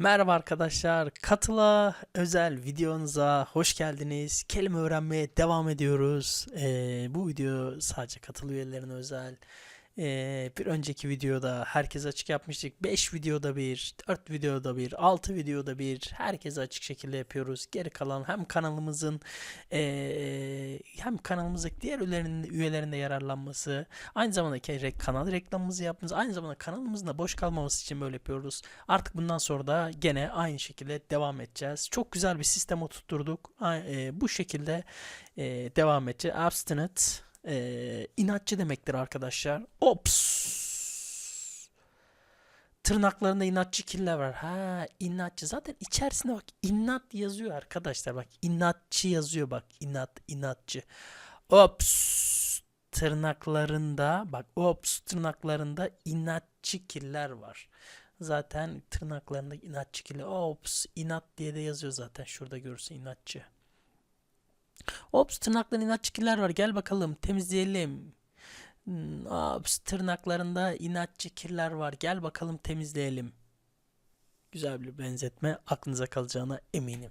Merhaba arkadaşlar, Katıla özel videonuza hoş geldiniz. Kelime öğrenmeye devam ediyoruz. Ee, bu video sadece Katıl üyelerine özel. Ee, bir önceki videoda herkese açık yapmıştık. 5 videoda bir, 4 videoda bir, 6 videoda bir herkese açık şekilde yapıyoruz. Geri kalan hem kanalımızın ee, hem kanalımızdaki diğer üyelerin, üyelerinde yararlanması, aynı zamanda kanal reklamımızı yapmamız, aynı zamanda kanalımızın da boş kalmaması için böyle yapıyoruz. Artık bundan sonra da gene aynı şekilde devam edeceğiz. Çok güzel bir sistem oturtturduk. E, bu şekilde e, devam edeceğiz. Abstinent e, inatçı demektir arkadaşlar. Ops. Tırnaklarında inatçı killer var. Ha inatçı. Zaten içerisinde bak inat yazıyor arkadaşlar. Bak inatçı yazıyor bak. inat inatçı. Ops. Tırnaklarında bak ops tırnaklarında inatçı killer var. Zaten tırnaklarında inatçı killer. Ops inat diye de yazıyor zaten. Şurada görürsün inatçı. Ops tırnaklarında inatçı killer var. Gel bakalım temizleyelim. Hmm, Ops tırnaklarında inatçı kirler var. Gel bakalım temizleyelim. Güzel bir benzetme aklınıza kalacağına eminim.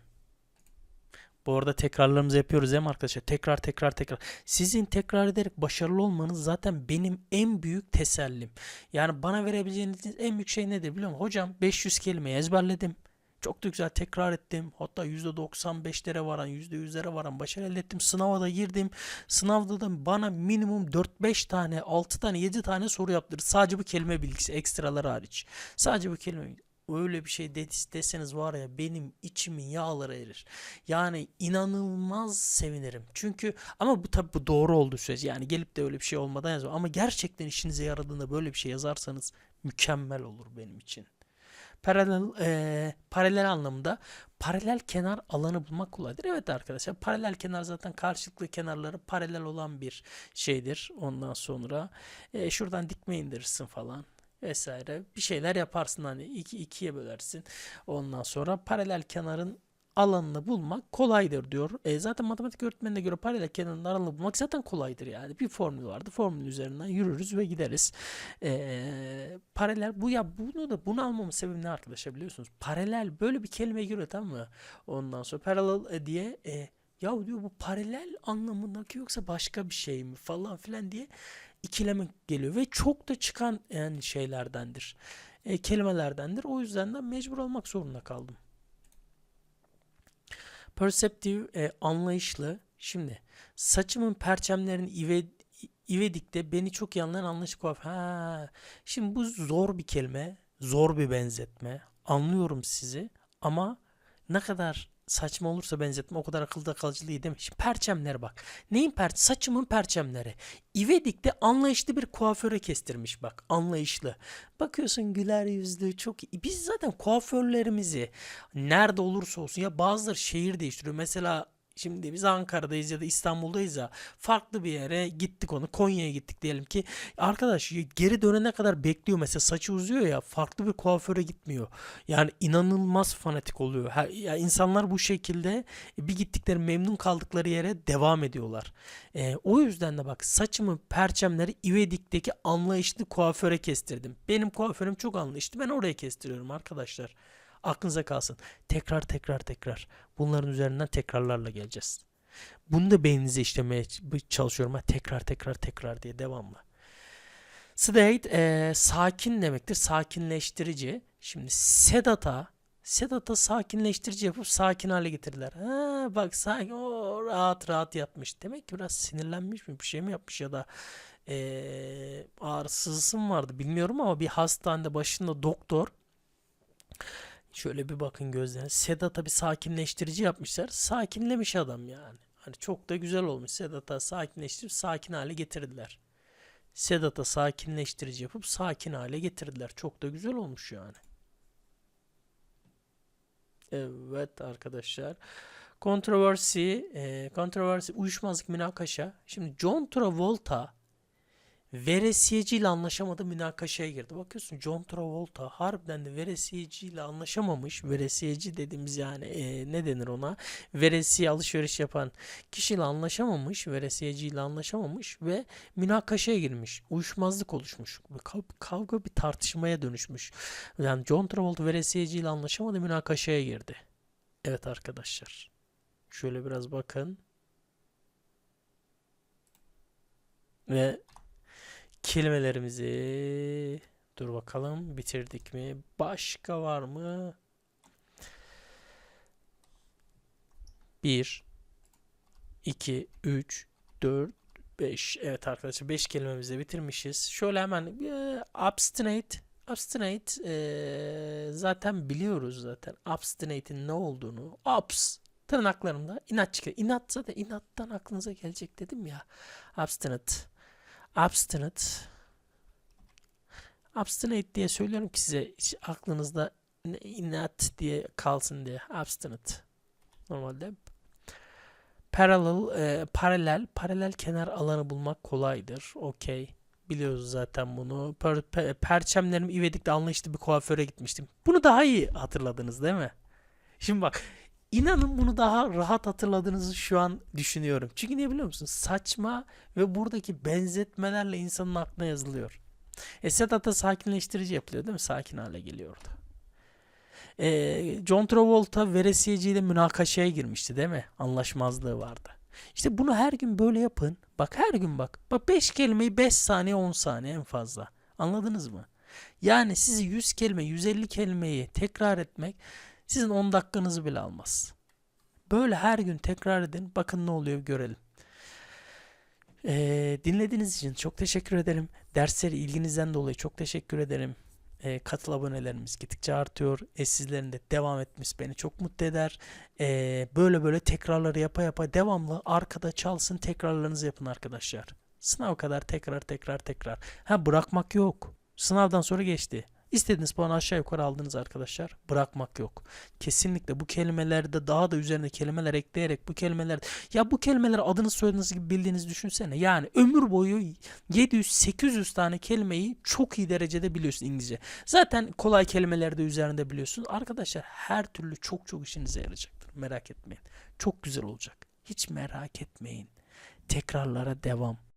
Bu arada tekrarlarımızı yapıyoruz değil mi arkadaşlar? Tekrar tekrar tekrar. Sizin tekrar ederek başarılı olmanız zaten benim en büyük tesellim. Yani bana verebileceğiniz en büyük şey nedir biliyor musun? Hocam 500 kelimeyi ezberledim. Çok da güzel tekrar ettim. Hatta %95'lere varan, %100'lere varan başarı elde ettim. Sınava da girdim. Sınavda da bana minimum 4-5 tane, 6 tane, 7 tane soru yaptırdı. Sadece bu kelime bilgisi, ekstralar hariç. Sadece bu kelime Öyle bir şey des- deseniz var ya benim içimin yağları erir. Yani inanılmaz sevinirim. Çünkü ama bu tabii bu doğru olduğu sürece yani gelip de öyle bir şey olmadan yazmam. Ama gerçekten işinize yaradığında böyle bir şey yazarsanız mükemmel olur benim için. Paralel, eee, paralel anlamında paralel kenar alanı bulmak kolaydır. Evet arkadaşlar paralel kenar zaten karşılıklı kenarları paralel olan bir şeydir. Ondan sonra eee, şuradan dikme indirirsin falan vesaire bir şeyler yaparsın hani iki ikiye bölersin. Ondan sonra paralel kenarın alanını bulmak kolaydır diyor. E, zaten matematik öğretmenine göre paralel kenarın alanını bulmak zaten kolaydır yani. Bir formül vardı. Formülün üzerinden yürürüz ve gideriz. E, paralel bu ya bunu da bunu almamın sebebi ne arkadaşlar biliyorsunuz? Paralel böyle bir kelime giriyor tamam mı? Ondan sonra paralel e, diye e, ya diyor bu paralel anlamındaki yoksa başka bir şey mi falan filan diye ikileme geliyor ve çok da çıkan yani şeylerdendir. E, kelimelerdendir. O yüzden de mecbur olmak zorunda kaldım. Perceptive, e, anlayışlı. Şimdi saçımın perçemlerini ive, ivedikte beni çok iyi anlayan anlayışlı kuaför. Ha, şimdi bu zor bir kelime, zor bir benzetme. Anlıyorum sizi ama ne kadar saçma olursa benzetme o kadar akılda kalıcı değil değil mi? Şimdi perçemleri bak. Neyin per saçımın perçemleri. İvedik'te anlayışlı bir kuaföre kestirmiş bak. Anlayışlı. Bakıyorsun güler yüzlü çok iyi. Biz zaten kuaförlerimizi nerede olursa olsun ya bazıları şehir değiştiriyor. Mesela Şimdi biz Ankara'dayız ya da İstanbul'dayız ya farklı bir yere gittik onu Konya'ya gittik diyelim ki. Arkadaş geri dönene kadar bekliyor mesela saçı uzuyor ya farklı bir kuaföre gitmiyor. Yani inanılmaz fanatik oluyor. Ha, ya insanlar bu şekilde bir gittikleri memnun kaldıkları yere devam ediyorlar. Ee, o yüzden de bak saçımı perçemleri İvedik'teki anlayışlı kuaföre kestirdim. Benim kuaförüm çok anlayışlı ben oraya kestiriyorum arkadaşlar Aklınıza kalsın. Tekrar tekrar tekrar. Bunların üzerinden tekrarlarla geleceğiz. Bunu da beyninize işlemeye çalışıyorum. Ha, tekrar tekrar tekrar diye devamlı. Sedate e, sakin demektir. Sakinleştirici. Şimdi sedata sedata sakinleştirici yapıp sakin hale getirdiler. Ha, bak sakin o rahat rahat yatmış. Demek ki biraz sinirlenmiş mi bir şey mi yapmış ya da e, ağrısızlısı mı vardı bilmiyorum ama bir hastanede başında doktor Şöyle bir bakın gözlerine. Sedat'a bir sakinleştirici yapmışlar. Sakinlemiş adam yani. Hani çok da güzel olmuş. Sedat'a sakinleştirip sakin hale getirdiler. Sedat'a sakinleştirici yapıp sakin hale getirdiler. Çok da güzel olmuş yani. Evet arkadaşlar. Kontroversi, e, kontroversi, uyuşmazlık, münakaşa. Şimdi John Travolta Veresiyeci ile anlaşamadı münakaşaya girdi. Bakıyorsun John Travolta harbiden de veresiyeci ile anlaşamamış. Veresiyeci dediğimiz yani e, ne denir ona? Veresiye alışveriş yapan kişiyle anlaşamamış. Veresiyeci ile anlaşamamış ve münakaşaya girmiş. Uyuşmazlık oluşmuş. Kav- Kavga bir tartışmaya dönüşmüş. Yani John Travolta veresiyeci ile anlaşamadı münakaşaya girdi. Evet arkadaşlar. Şöyle biraz bakın. Ve kelimelerimizi dur bakalım bitirdik mi? Başka var mı? 1 2 3 4 5 Evet arkadaşlar 5 kelimemizi de bitirmişiz. Şöyle hemen e, obstinate obstinate e, zaten biliyoruz zaten obstinate'in ne olduğunu. Obs tırnaklarımda inat çıkıyor. İnat zaten inattan aklınıza gelecek dedim ya. Obstinate obstinate obstinate diye söylüyorum ki size hiç aklınızda inat diye kalsın diye. Obstinate normalde parallel e, paralel paralel kenar alanı bulmak kolaydır. Okey. Biliyoruz zaten bunu. Per, pe- perçemlerim İvedik'te anlayışlı bir kuaföre gitmiştim. Bunu daha iyi hatırladınız değil mi? Şimdi bak İnanın bunu daha rahat hatırladığınızı şu an düşünüyorum. Çünkü ne biliyor musunuz? Saçma ve buradaki benzetmelerle insanın aklına yazılıyor. E Sedat'a sakinleştirici yapılıyor değil mi? Sakin hale geliyor orada. E, John Travolta veresiyeciyle münakaşaya girmişti değil mi? Anlaşmazlığı vardı. İşte bunu her gün böyle yapın. Bak her gün bak. Bak 5 kelimeyi 5 saniye 10 saniye en fazla. Anladınız mı? Yani sizi 100 kelime 150 kelimeyi tekrar etmek sizin 10 dakikanızı bile almaz. Böyle her gün tekrar edin. Bakın ne oluyor görelim. Ee, dinlediğiniz için çok teşekkür ederim. Dersleri ilginizden dolayı çok teşekkür ederim. Ee, katıl abonelerimiz gittikçe artıyor. E, de devam etmesi beni çok mutlu eder. Ee, böyle böyle tekrarları yapa yapa devamlı arkada çalsın tekrarlarınızı yapın arkadaşlar. Sınav kadar tekrar tekrar tekrar. Ha bırakmak yok. Sınavdan sonra geçti. İstediğiniz puanı aşağı yukarı aldınız arkadaşlar. Bırakmak yok. Kesinlikle bu kelimelerde daha da üzerine kelimeler ekleyerek bu kelimeler ya bu kelimeleri adınız soyadınız gibi bildiğinizi düşünsene. Yani ömür boyu 700-800 tane kelimeyi çok iyi derecede biliyorsun İngilizce. Zaten kolay kelimeleri de üzerinde biliyorsun. Arkadaşlar her türlü çok çok işinize yarayacaktır. Merak etmeyin. Çok güzel olacak. Hiç merak etmeyin. Tekrarlara devam.